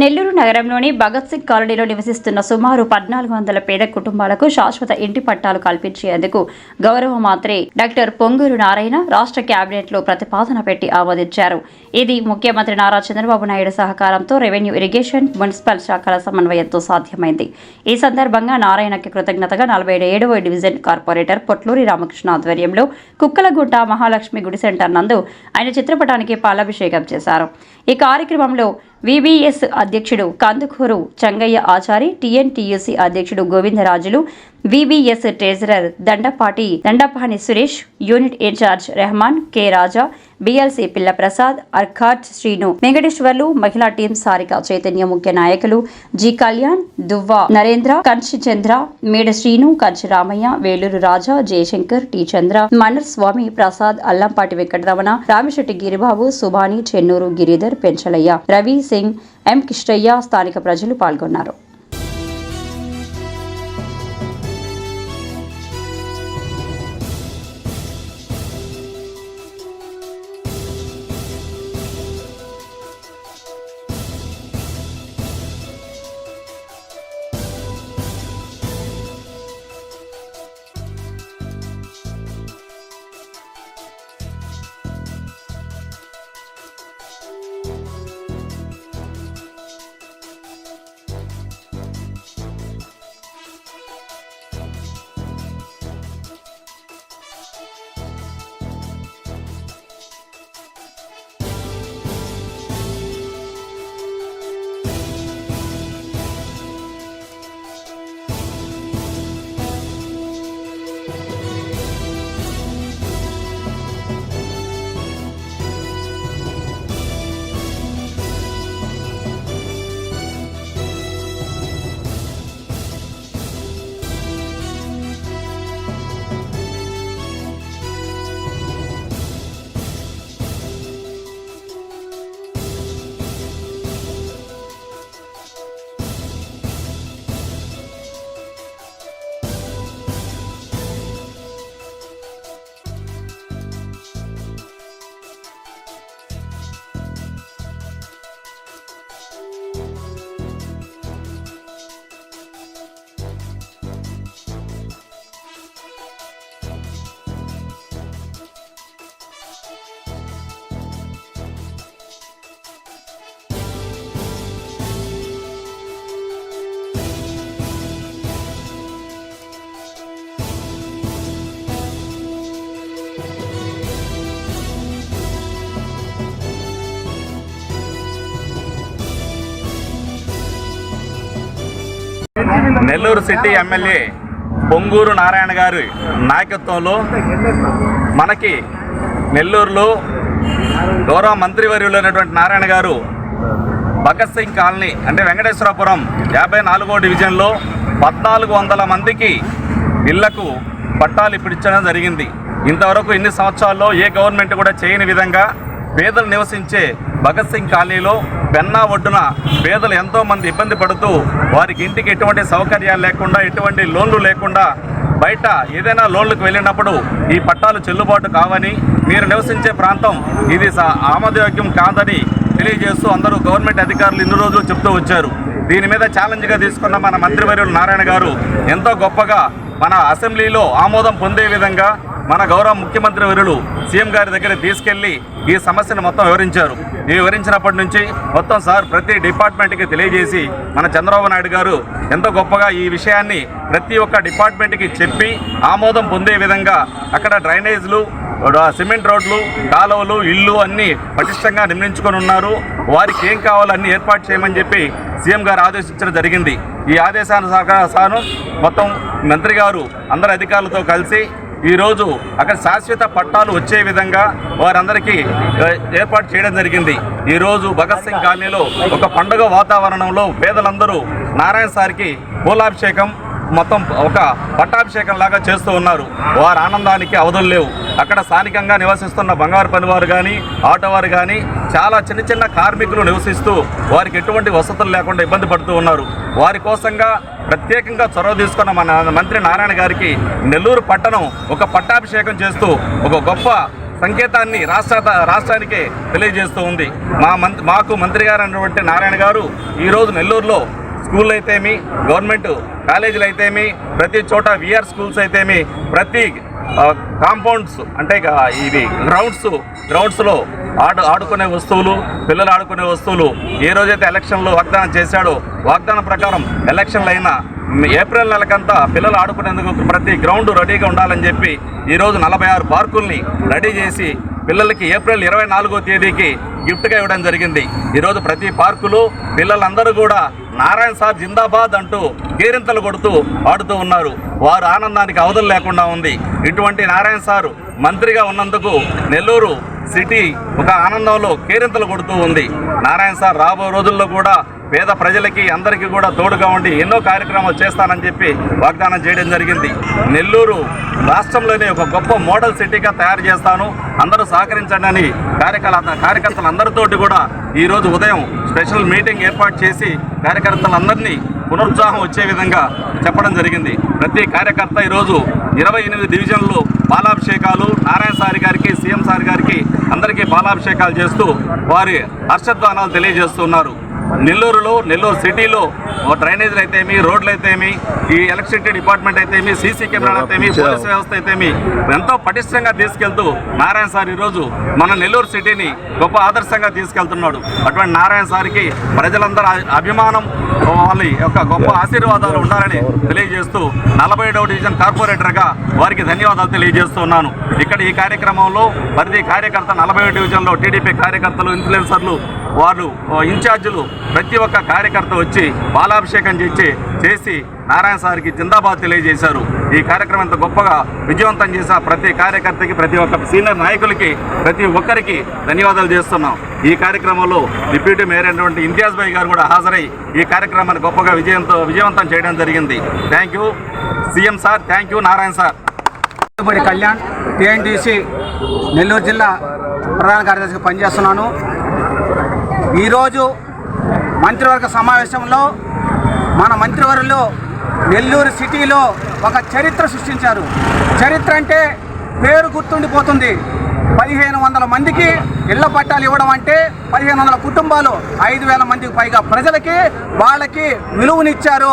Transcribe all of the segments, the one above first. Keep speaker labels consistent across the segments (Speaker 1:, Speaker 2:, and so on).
Speaker 1: నెల్లూరు నగరంలోని భగత్ సింగ్ కాలనీలో నివసిస్తున్న సుమారు పద్నాలుగు వందల పేద కుటుంబాలకు శాశ్వత ఇంటి పట్టాలు కల్పించేందుకు గౌరవ మంత్రి డాక్టర్ పొంగూరు నారాయణ రాష్ట్ర కేబినెట్లో ప్రతిపాదన పెట్టి ఆమోదించారు. ఇది ముఖ్యమంత్రి నారా చంద్రబాబు నాయుడు సహకారంతో రెవెన్యూ ఇరిగేషన్ మున్సిపల్ శాఖల సమన్వయంతో సాధ్యమైంది. ఈ సందర్భంగా నారాయణకి కృతజ్ఞతగా నలభై ఏడవ డివిజన్ కార్పొరేటర్ పొట్లూరి రామకృష్ణ ఆధ్వర్యంలో కుక్కలగుట్ట మహాలక్ష్మి గుడి సెంటర్ నందు ఆయన చిత్రపటానికి పాలాభిషేకం చేశారు. ఈ కార్యక్రమంలో విబిఎస్ అధ్యక్షుడు కందుకూరు చంగయ్య ఆచారి టీఎన్టీయూసీ అధ్యక్షుడు Govindarajulu VBS treasurer Dandapati Dandapani Suresh unit incharge Rehman K Raja BLC Pilla Prasad Arkhat Srinu Venkateswarlu మహిళా టీం సారిక చైతన్య ముఖ్య నాయకులు G Kalyan Duvva Narendra Kanchi Chandra Meda Srinu Kanchi Ramaiah Veluru Raja Jayashankar T Chandra Mannar Swamy Prasad Allampati Venkataramana Ramisetti Giribabu Subhani Chennuru Giridhar Penchalaiah Ravi Singh M Kistaiah స్థానిక ప్రజలు పాల్గొన్నారు
Speaker 2: Nellore city MLA Ponguru Narayana గారి నాయకత్వంలో మనకి నెల్లూరులో గౌరవ మంత్రివర్యులైనటువంటి నారాయణ గారు Bhagat Singh colony అంటే వెంకటేశ్వరపురం యాభై నాలుగో డివిజన్లో పద్నాలుగు వందల మందికి ఇళ్ళకు పట్టాలు ఇప్పించడం జరిగింది. ఇంతవరకు ఇన్ని సంవత్సరాల్లో ఏ గవర్నమెంట్ కూడా చేయని విధంగా పేదలు నివసించే భగత్ సింగ్ కాలనీలో పెన్నా ఒడ్డున పేదలు ఎంతోమంది ఇబ్బంది పడుతూ వారికి ఇంటికి ఎటువంటి సౌకర్యాలు లేకుండా ఎటువంటి లోన్లు లేకుండా బయట ఏదైనా లోన్లకు వెళ్ళినప్పుడు ఈ పట్టాలు చెల్లుబాటు కావని మీరు నివసించే ప్రాంతం ఇది ఆమోదయోగ్యం కాదని తెలియజేస్తూ అందరూ గవర్నమెంట్ అధికారులు ఇన్ని రోజులు చెప్తూ వచ్చారు. దీని మీద ఛాలెంజ్గా తీసుకున్న మన మంత్రివర్యులు నారాయణ గారు ఎంతో గొప్పగా మన అసెంబ్లీలో ఆమోదం పొందే విధంగా మన గౌరవ ముఖ్యమంత్రి వర్యులు సీఎం గారి దగ్గర తీసుకెళ్ళి ఈ సమస్యను మొత్తం వివరించారు. ఈ వివరించినప్పటి నుంచి మొత్తం సార్ ప్రతి డిపార్ట్మెంట్కి తెలియజేసి మన చంద్రబాబు నాయుడు గారు ఎంతో గొప్పగా ఈ విషయాన్ని ప్రతి ఒక్క డిపార్ట్మెంట్కి చెప్పి ఆమోదం పొందే విధంగా అక్కడ డ్రైనేజ్లు సిమెంట్ రోడ్లు కాలువలు ఇల్లు అన్నీ పటిష్టంగా నిర్మించుకొని ఉన్నారు. వారికి ఏం కావాలో అన్నీ ఏర్పాటు చేయమని చెప్పి సీఎం గారు ఆదేశించడం జరిగింది. ఈ ఆదేశానుసారం మొత్తం మంత్రి గారు అందరి అధికారులతో కలిసి ఈరోజు అక్కడ శాశ్వత పట్టాలు వచ్చే విధంగా వారందరికీ ఏర్పాటు చేయడం జరిగింది. ఈరోజు భగత్ సింగ్ కాలనీలో ఒక పండుగ వాతావరణంలో పేదలందరూ నారాయణ సార్కి పూలాభిషేకం మొత్తం ఒక పట్టాభిషేకం లాగా చేస్తూ ఉన్నారు. వారి ఆనందానికి అవధులు లేవు. అక్కడ స్థానికంగా నివసిస్తున్న బంగారు పనివారు కానీ ఆటోవారు కానీ చాలా చిన్న చిన్న కార్మికులు నివసిస్తూ వారికి ఎటువంటి వసతులు లేకుండా ఇబ్బంది పడుతూ ఉన్నారు. వారి కోసంగా ప్రత్యేకంగా చొరవ తీసుకున్న మన మంత్రి నారాయణ గారికి నెల్లూరు పట్టణం ఒక పట్టాభిషేకం చేస్తూ ఒక గొప్ప సంకేతాన్ని రాష్ట్ర రాష్ట్రానికి తెలియజేస్తూ ఉంది. మా మంత్ మాకు మంత్రి గారు అన్నటువంటి నారాయణ గారు ఈరోజు నెల్లూరులో స్కూల్ అయితేమి గవర్నమెంట్ కాలేజీలు అయితేమి ప్రతి చోట విఆర్ స్కూల్స్ అయితేమి ప్రతి కాంపౌండ్స్ అంటే ఇక ఇవి గ్రౌండ్స్ గ్రౌండ్స్లో ఆడు ఆడుకునే వస్తువులు పిల్లలు ఆడుకునే వస్తువులు. ఏ రోజైతే ఎలక్షన్లో వాగ్దానం చేశాడో వాగ్దానం ప్రకారం ఎలక్షన్లు అయినా ఏప్రిల్ నెలకంతా పిల్లలు ఆడుకునేందుకు ప్రతి గ్రౌండ్ రెడీగా ఉండాలని చెప్పి ఈరోజు నలభై ఆరు పార్కుల్ని రెడీ చేసి పిల్లలకి ఏప్రిల్ ఇరవై నాలుగో తేదీకి గిఫ్ట్గా ఇవ్వడం జరిగింది. ఈరోజు ప్రతి పార్కులో పిల్లలందరూ కూడా నారాయణ సార్ జిందాబాద్ అంటూ కేరింతలు కొడుతూ ఆడుతూ ఉన్నారు. వారు ఆనందానికి అవధులు లేకుండా ఉంది. ఇటువంటి నారాయణ సార్ మంత్రిగా ఉన్నందుకు నెల్లూరు సిటీ ఒక ఆనందంలో కేరింతలు కొడుతూ ఉంది. నారాయణ సార్ రాబో రోజుల్లో కూడా పేద ప్రజలకి అందరికీ కూడా తోడుగా ఉండి ఎన్నో కార్యక్రమాలు చేస్తానని చెప్పి వాగ్దానం చేయడం జరిగింది. నెల్లూరు రాష్ట్రంలోనే ఒక గొప్ప మోడల్ సిటీగా తయారు చేస్తాను. అందరూ సహకరించండి అని కార్యకర్త కార్యకర్తలందరితోటి కూడా ఈరోజు ఉదయం స్పెషల్ మీటింగ్ ఏర్పాటు చేసి కార్యకర్తలందరినీ పునరుత్సాహం వచ్చే విధంగా చెప్పడం జరిగింది. ప్రతి కార్యకర్త ఈరోజు ఇరవై ఎనిమిది డివిజన్లు బాలాభిషేకాలు నారాయణ సారి గారికి సీఎం సార్ గారికి అందరికీ బాలాభిషేకాలు చేస్తూ వారి హర్షధ్వానాలు తెలియజేస్తున్నారు. నెల్లూరులో నెల్లూరు సిటీలో ఓ డ్రైనేజీలు అయితేమి రోడ్లు అయితేమి ఈ ఎలక్ట్రిసిటీ డిపార్ట్మెంట్ అయితేమి సీసీ కెమెరాలు అయితేమి పోలీస్ వ్యవస్థ అయితేమి ఎంతో పటిష్టంగా తీసుకెళ్తూ నారాయణ సార్ ఈరోజు మన నెల్లూరు సిటీని గొప్ప ఆదర్శంగా తీసుకెళ్తున్నాడు. అటువంటి నారాయణ సార్కి ప్రజలందరూ అభిమానం వాళ్ళ యొక్క గొప్ప ఆశీర్వాదాలు ఉండాలని తెలియజేస్తూ నలభై ఏడవ డివిజన్ కార్పొరేటర్గా వారికి ధన్యవాదాలు తెలియజేస్తున్నాను ఇక్కడ ఈ కార్యక్రమంలో ప్రతి కార్యకర్త నలభై డివిజన్లో టీడీపీ కార్యకర్తలు ఇన్ఫ్లుయెన్సర్లు వాళ్ళు ఇన్ఛార్జీలు ప్రతి ఒక్క కార్యకర్త వచ్చి బాలాభిషేకం చేసి చేసి నారాయణ సార్కి జిందాబాద్ తెలియజేశారు. ఈ కార్యక్రమం ఎంత గొప్పగా విజయవంతం చేసిన ప్రతి కార్యకర్తకి ప్రతి ఒక్క సీనియర్ నాయకులకి ప్రతి ఒక్కరికి ధన్యవాదాలు చేస్తున్నాం. ఈ కార్యక్రమంలో డిప్యూటీ మేయర్ అయినటువంటి ఇంతియాజ్ భాయ్ గారు కూడా హాజరై ఈ కార్యక్రమాన్ని గొప్పగా విజయంతో విజయవంతం చేయడం జరిగింది. Thank you. CM sir thank you Narayana sir.
Speaker 3: Kalyan TNTC Nellore జిల్లా ప్రధాన కార్యదర్శిగా పనిచేస్తున్నాను. ఈరోజు మంత్రివర్గ సమావేశంలో మన మంత్రివర్యులు నెల్లూరు సిటీలో ఒక చరిత్ర సృష్టించారు. చరిత్ర అంటే పేరు గుర్తుండిపోతుంది. పదిహేను వందల మందికి ఇళ్ళ పట్టాలు ఇవ్వడం అంటే పదిహేను వందల కుటుంబాలు ఐదు వేల మందికి పైగా ప్రజలకి వాళ్ళకి విలువనిచ్చారు.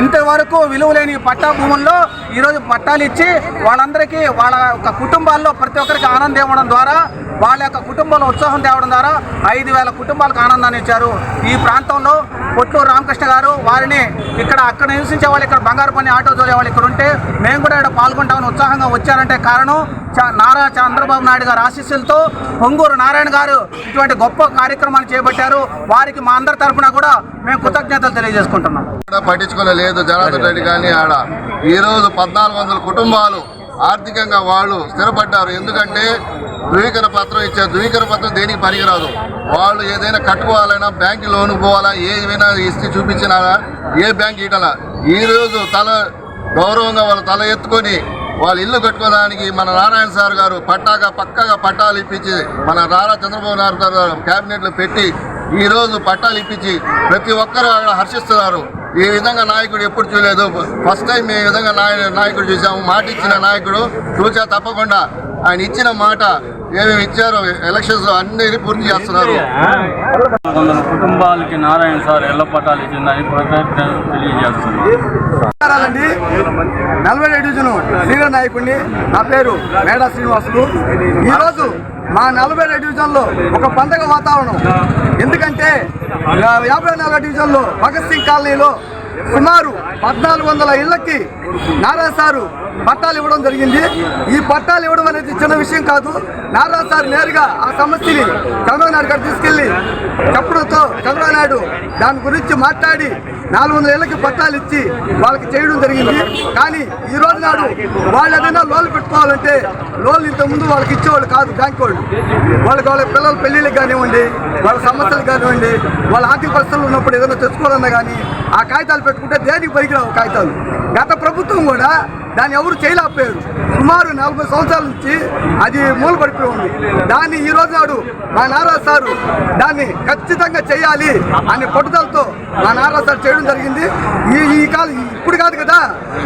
Speaker 3: ఇంతవరకు విలువ లేని పట్టా భూముల్లో ఈరోజు పట్టాలు ఇచ్చి వాళ్ళందరికీ వాళ్ళ యొక్క కుటుంబాల్లో ప్రతి ఒక్కరికి ఆనందం ఇవ్వడం ద్వారా వాళ్ళ యొక్క కుటుంబంలో ఉత్సాహం తేవడం ద్వారా ఐదు వేల కుటుంబాలకు ఆనందాన్ని ఇచ్చారు. ఈ ప్రాంతంలో పొట్టూరు రామకృష్ణ గారు వారిని ఇక్కడ అక్కడ నివసించే వాళ్ళు ఇక్కడ బంగారు పని ఆటో జోలే వాళ్ళు ఇక్కడ ఉంటే మేము కూడా ఇక్కడ పాల్గొంటామని ఉత్సాహంగా వచ్చారంటే కారణం చ- నారా చంద్రబాబు నాయుడు గారి ఆశీస్సులతో పొంగూరు నారాయణ గారు ఇటువంటి గొప్ప కార్యక్రమాలు చేపట్టారు. వారికి మా అందరి తరఫున కూడా మేము కృతజ్ఞతలు తెలియజేసుకుంటున్నాం.
Speaker 4: పట్టించుకోలేదు జనార్దన్ రెడ్డి కానీ ఆడ. ఈరోజు పద్నాలుగు వందల కుటుంబాలు ఆర్థికంగా వాళ్ళు స్థిరపడ్డారు. ఎందుకంటే ధృవీకరణ పత్రం ఇచ్చారు ధృవీకరణ పత్రం దేనికి పనికిరాదు? వాళ్ళు ఏదైనా కట్టుకోవాలైనా బ్యాంకు లోన్ పోవాలా? ఏమైనా ఇస్తే చూపించినా ఏ బ్యాంక్ ఇవ్వాలా ఈరోజు తల గౌరవంగా వాళ్ళు తల ఎత్తుకొని వాళ్ళు ఇల్లు కట్టుకోవడానికి మన నారాయణ సార్ గారు పట్టాగా పక్కగా పట్టాలు ఇప్పించి మన నారా చంద్రబాబు నాయుడు గారు క్యాబినెట్లో పెట్టి ఈ రోజు పట్టాలు ఇప్పించి ప్రతి ఒక్కరూ అక్కడ హర్షిస్తున్నారు. ఈ విధంగా నాయకుడు ఎప్పుడు చూడలేదు. ఫస్ట్ టైం ఈ విధంగా నాయకుడు చూసాము మాట ఇచ్చిన నాయకుడు చూసా తప్పకుండా. ఆయన ఇచ్చిన మాట ఏమేమి ఇచ్చారో? ఎలక్షన్స్ అన్ని పూర్తి చేస్తున్నారు.
Speaker 5: వందల కుటుంబాలకి నారాయణ సార్ ఇళ్ళ పట్టాలు ఇచ్చిందని కృతజ్ఞతలు తెలియజేస్తున్నాం
Speaker 6: నమస్కారాలండి. నలభై డివిజన్ సీనియర్ నాయకుడిని నా పేరు మేడా శ్రీనివాసులు. ఈరోజు మా నలభై డివిజన్లో ఒక పండగ వాతావరణం. ఎందుకంటే యాభై నాలుగో డివిజన్లో భగత్ సింగ్ కాలనీలో సుమారు పద్నాలుగు వందల ఇళ్ళకి నారా సారు పట్టాలు ఇవ్వడం జరిగింది. ఈ పట్టాలు ఇవ్వడం అనేది చిన్న విషయం కాదు. నారా సార్ నేరుగా ఆ సమస్యని చంద్రబాబు నాయుడు గారు తీసుకెళ్ళి చప్పుడుతో చంద్రబాబు నాయుడు దాని గురించి మాట్లాడి నాలుగు వందల ఏళ్ళకి పట్టాలు ఇచ్చి వాళ్ళకి చేయడం జరిగింది. కానీ ఈ రోజు నాడు వాళ్ళు ఏదైనా లోన్లు పెట్టుకోవాలంటే లోన్లు ఇంత ముందు వాళ్ళకి ఇచ్చేవాళ్ళు కాదు బ్యాంక్ వాళ్ళు. వాళ్ళకి వాళ్ళ పిల్లల పెళ్ళిళ్ళకి కానివ్వండి వాళ్ళ సమస్యలు కానివ్వండి వాళ్ళ ఆర్థిక పరిస్థితులు ఉన్నప్పుడు ఏదైనా తెచ్చుకోవాలన్నా కానీ ఆ కాగితాలు పెట్టుకుంటే దేనికి పనికిరావు కాగితాలు? గత ప్రభుత్వం కూడా దాన్ని ఎవరు చేయలేకపోయారు. సుమారు నలభై సంవత్సరాల నుంచి అది మూలపడిపోయి ఉంది. దాన్ని ఈ రోజు నాడు మా నారా సారు దాన్ని ఖచ్చితంగా చేయాలి అనే పట్టుదలతో మా నారా సార్ చేయడం జరిగింది. ఈ ఈ కాలం ఇప్పుడు కాదు కదా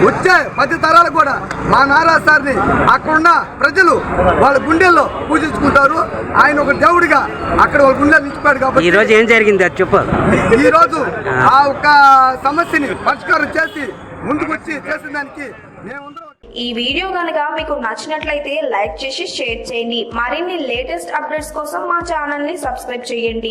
Speaker 6: వచ్చే పది తరాలకు కూడా మా నారా సార్ని అక్కడున్న ప్రజలు వాళ్ళ గుండెల్లో పూజించుకుంటారు. ఆయన ఒక దేవుడిగా అక్కడ వాళ్ళ గుండెలు నిలిచిపోయాడు కాబట్టి
Speaker 7: ఈ రోజు ఏం జరిగింది అది చెప్పు.
Speaker 6: ఈ రోజు ఆ ఒక్క సమస్యని పరిష్కారం చేసి ముందుకొచ్చి చేసిన దానికి
Speaker 8: ఈ వీడియో కనుక మీకు నచ్చినట్లయితే లైక్ చేసి షేర్ చేయండి. మరిన్ని లేటెస్ట్ అప్డేట్స్ కోసం మా ఛానల్ని సబ్స్క్రైబ్ చేయండి.